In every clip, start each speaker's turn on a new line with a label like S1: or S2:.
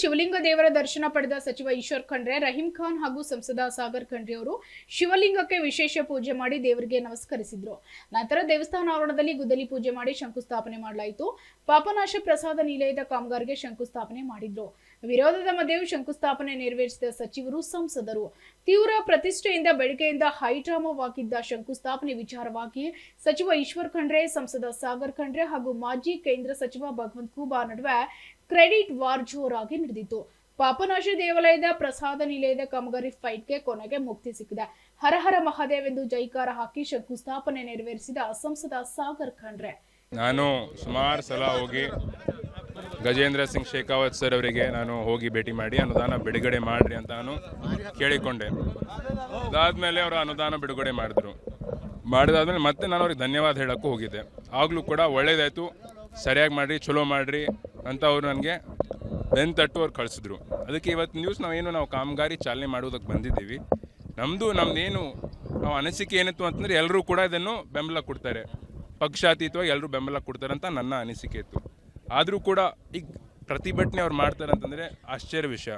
S1: ಶಿವಲಿಂಗ ದೇವರ ದರ್ಶನ ಪಡೆದ ಸಚಿವ ಈಶ್ವರ್ ಖಂಡ್ರೆ, ರಹೀಂ ಖಾನ್ ಹಾಗೂ ಸಂಸದ ಸಾಗರ್ ಖಂಡ್ರೆ ಅವರು ಶಿವಲಿಂಗಕ್ಕೆ ವಿಶೇಷ ಪೂಜೆ ಮಾಡಿ ದೇವರಿಗೆ ನಮಸ್ಕರಿಸಿದ್ರು. ನಂತರ ದೇವಸ್ಥಾನ ಆವರಣದಲ್ಲಿ ಗುದ್ದಲಿ ಪೂಜೆ ಮಾಡಿ ಶಂಕುಸ್ಥಾಪನೆ ಮಾಡಲಾಯಿತು. ಪಾಪನಾಶ ಪ್ರಸಾದ ನಿಲಯದ ಕಾಮಗಾರಿಗೆ ಶಂಕುಸ್ಥಾಪನೆ ಮಾಡಿದ್ರು. ವಿರೋಧದ ಮಧ್ಯೆಯೂ ಶಂಕುಸ್ಥಾಪನೆ ನೆರವೇರಿಸಿದ ಸಚಿವರು ಸಂಸದರು. ತೀವ್ರ ಪ್ರತಿಷ್ಠೆಯಿಂದ ಬೆಳಗ್ಗೆಯಿಂದ ಹೈಡ್ರಾಮವಾಗಿದ್ದ ಶಂಕುಸ್ಥಾಪನೆ ವಿಚಾರವಾಗಿ ಸಚಿವ ಈಶ್ವರ್ ಖಂಡ್ರೆ, ಸಂಸದ ಸಾಗರ್ ಖಂಡ್ರೆ ಹಾಗೂ ಮಾಜಿ ಕೇಂದ್ರ ಸಚಿವ ಭಗವಂತ್ ಖೂಬಾ ನಡುವೆ ಕ್ರೆಡಿಟ್ ವಾರ್ ಜೋರಾಗಿ ನಡೆದಿತ್ತು. ಪಾಪನಾಶ ದೇವಾಲಯದ ಪ್ರಸಾದ ನಿಲಯದ ಕಾಮಗಾರಿ ಫೈಟ್ಗೆ ಕೊನೆಗೆ ಮುಕ್ತಿ ಸಿಕ್ಕಿದೆ. ಹರಹರ ಹರ ಮಹಾದೇವ್ ಎಂದು ಜೈಕಾರ ಹಾಕಿ ಶಂಕುಸ್ಥಾಪನೆ ನೆರವೇರಿಸಿದ ಸಂಸದ ಸಾಗರ್ ಖಂಡ್ರೆ.
S2: ನಾನು ಸುಮಾರು ಸಲ ಹೋಗಿ ಗಜೇಂದ್ರ ಸಿಂಗ್ ಶೇಖಾವತ್ ಸರ್ ಅವರಿಗೆ ನಾನು ಹೋಗಿ ಭೇಟಿ ಮಾಡಿ ಅನುದಾನ ಬಿಡುಗಡೆ ಮಾಡ್ರಿ ಅಂತ ನಾನು ಕೇಳಿಕೊಂಡೆ. ಅದಾದ್ಮೇಲೆ ಅವರು ಅನುದಾನ ಬಿಡುಗಡೆ ಮಾಡಿದ್ರು. ಮಾಡಿದಾದ್ಮೇಲೆ ಮತ್ತೆ ನಾನು ಅವ್ರಿಗೆ ಧನ್ಯವಾದ ಹೇಳಕ್ಕೂ ಹೋಗಿದ್ದೆ. ಆಗಲೂ ಕೂಡ ಒಳ್ಳೇದಾಯ್ತು. ಸರಿಯಾಗಿ ಮಾಡ್ರಿ, ಚಲೋ ಮಾಡ್ರಿ. ಅಂತ ಅವರು ನನಗೆ ಬೆನ್ ತಟ್ಟು ಅವ್ರು ಕಳಿಸಿದ್ರು. ಅದಕ್ಕೆ ಇವತ್ತು ನ್ಯೂಸ್ ನಾವೇನು ನಾವು ಕಾಮಗಾರಿ ಚಾಲನೆ ಮಾಡೋದಕ್ಕೆ ಬಂದಿದ್ದೀವಿ. ನಮ್ಮದು ನಮ್ಮದೇನು ನಾವು ಅನಿಸಿಕೆ ಏನಿತ್ತು ಅಂತಂದರೆ ಎಲ್ಲರೂ ಕೂಡ ಇದನ್ನು ಬೆಂಬಲ ಕೊಡ್ತಾರೆ. ಪಕ್ಷಾತೀತವಾಗಿ ಎಲ್ಲರೂ ಬೆಂಬಲ ಕೊಡ್ತಾರೆ ಅಂತ ನನ್ನ ಅನಿಸಿಕೆ ಇತ್ತು. ಆದರೂ ಕೂಡ ಈಗ ಪ್ರತಿಭಟನೆ ಅವ್ರು ಮಾಡ್ತಾರೆ ಅಂತಂದರೆ ಆಶ್ಚರ್ಯ ವಿಷಯ.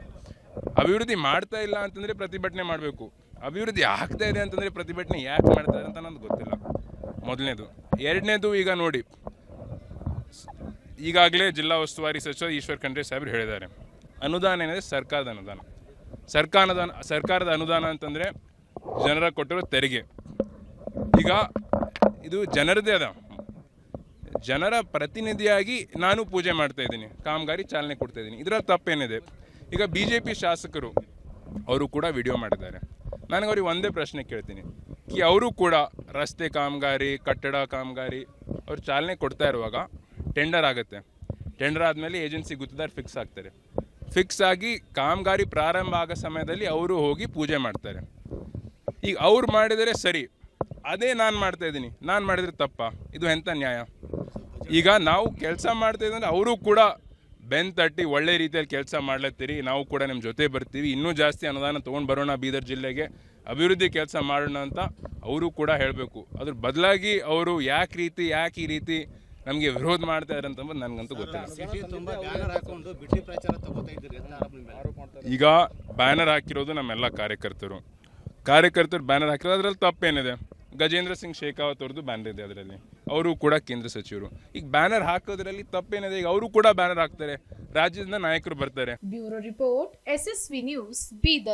S2: ಅಭಿವೃದ್ಧಿ ಮಾಡ್ತಾ ಇಲ್ಲ ಅಂತಂದರೆ ಪ್ರತಿಭಟನೆ ಮಾಡಬೇಕು. ಅಭಿವೃದ್ಧಿ ಆಗ್ತಾ ಇದೆ ಅಂತಂದರೆ ಪ್ರತಿಭಟನೆ ಯಾಕೆ ಮಾಡ್ತಾರೆ ಅಂತ ನನಗೆ ಗೊತ್ತಿಲ್ಲ. ಮೊದಲನೇದು. ಎರಡನೇದು ಈಗ ನೋಡಿ. ಈಗಾಗಲೇ ಜಿಲ್ಲಾ ಉಸ್ತುವಾರಿ ಸಚಿವ ಈಶ್ವರ್ ಖಂಡ್ರೆ ಸಾಹೇಬರು ಹೇಳಿದ್ದಾರೆ. ಅನುದಾನ ಏನಿದೆ? ಸರ್ಕಾರದ ಅನುದಾನ. ಸರ್ಕಾರದ ಸರ್ಕಾರದ ಅನುದಾನ ಅಂತಂದರೆ ಜನರ ಕೊಟ್ಟಿರೋ ತೆರಿಗೆ. ಈಗ ಇದು ಜನರದೇ ಅದ. ಜನರ ಪ್ರತಿನಿಧಿಯಾಗಿ ನಾನು ಪೂಜೆ ಮಾಡ್ತಾ ಇದ್ದೀನಿ. ಕಾಮಗಾರಿ ಚಾಲನೆ ಕೊಡ್ತಾ ಇದ್ದೀನಿ. ಇದರಲ್ಲಿ ತಪ್ಪೇನಿದೆ. ಈಗ ಬಿ ಜೆ ಪಿ ಶಾಸಕರು ಅವರು ಕೂಡ ವಿಡಿಯೋ ಮಾಡಿದ್ದಾರೆ. ನನಗೆ ಅವ್ರಿಗೆ ಒಂದೇ ಪ್ರಶ್ನೆ ಕೇಳ್ತೀನಿ. ಕಿ ಅವರು ಕೂಡ ರಸ್ತೆ ಕಾಮಗಾರಿ, ಕಟ್ಟಡ ಕಾಮಗಾರಿ ಅವ್ರು ಚಾಲನೆ ಕೊಡ್ತಾ ಇರುವಾಗ ಟೆಂಡರ್ ಆಗುತ್ತೆ. ಟೆಂಡರ್ ಆದಮೇಲೆ ಏಜೆನ್ಸಿ ಗುತ್ತಿದಾರ್ ಫಿಕ್ಸ್ ಆಗ್ತಾರೆ. ಫಿಕ್ಸ್ ಆಗಿ ಕಾಮಗಾರಿ ಪ್ರಾರಂಭ ಆಗೋ ಸಮಯದಲ್ಲಿ ಅವರು ಹೋಗಿ ಪೂಜೆ ಮಾಡ್ತಾರೆ. ಈಗ ಅವ್ರು ಮಾಡಿದರೆ ಸರಿ. ಅದೇ ನಾನು ಮಾಡ್ತಾ ಇದ್ದೀನಿ. ನಾನು ಮಾಡಿದರೆ ತಪ್ಪ. ಇದು ಎಂಥ ನ್ಯಾಯ? ಈಗ ನಾವು ಕೆಲಸ ಮಾಡ್ತಾ ಇದ್ದಂದ್ರೆ ಅವರು ಕೂಡ ಬೆನ್ ತಟ್ಟಿ ಒಳ್ಳೆ ರೀತಿಯಲ್ಲಿ ಕೆಲಸ ಮಾಡ್ಲತ್ತೀರಿ. ನಾವು ಕೂಡ ನಿಮ್ಮ ಜೊತೆ ಬರ್ತೀವಿ. ಇನ್ನೂ ಜಾಸ್ತಿ ಅನುದಾನ ತೊಗೊಂಡು ಬರೋಣ ಬೀದರ್ ಜಿಲ್ಲೆಗೆ. ಅಭಿವೃದ್ಧಿ ಕೆಲಸ ಮಾಡೋಣ ಅಂತ ಅವರು ಕೂಡ ಹೇಳಬೇಕು. ಅದ್ರ ಬದಲಾಗಿ ಅವರು ಯಾಕೆ ರೀತಿ, ಯಾಕೆ ಈ ರೀತಿ ನಮಗೆ ವಿರೋಧ ಮಾಡ್ತಾ ಇದ್ರಂತ ಅಂತಂಬುದು ನನಗಂತೂ ಗೊತ್ತಿಲ್ಲ. ಈಗ ಬ್ಯಾನರ್ ಹಾಕಿರೋದು ನಮ್ಮೆಲ್ಲ ಕಾರ್ಯಕರ್ತರು. ಕಾರ್ಯಕರ್ತರು ಬ್ಯಾನರ್ ಹಾಕಿರೋದು ಅದರಲ್ಲಿ ತಪ್ಪೇನಿದೆ. ಗಜೇಂದ್ರ ಸಿಂಗ್ ಶೇಖಾವತ್ ಅವ್ರದ್ದು ಬ್ಯಾನರ್ ಇದೆ ಅದರಲ್ಲಿ. ಅವರು ಕೂಡ ಕೇಂದ್ರ ಸಚಿವರು. ಈಗ ಬ್ಯಾನರ್ ಹಾಕೋದ್ರಲ್ಲಿ ತಪ್ಪೇನಿದೆ ಈಗ ಅವರು ಕೂಡ ಬ್ಯಾನರ್ ಹಾಕ್ತಾರೆ. ರಾಜ್ಯದಿಂದ ನಾಯಕರು ಬರ್ತಾರೆ.
S1: Bureau report SSV news Bidar.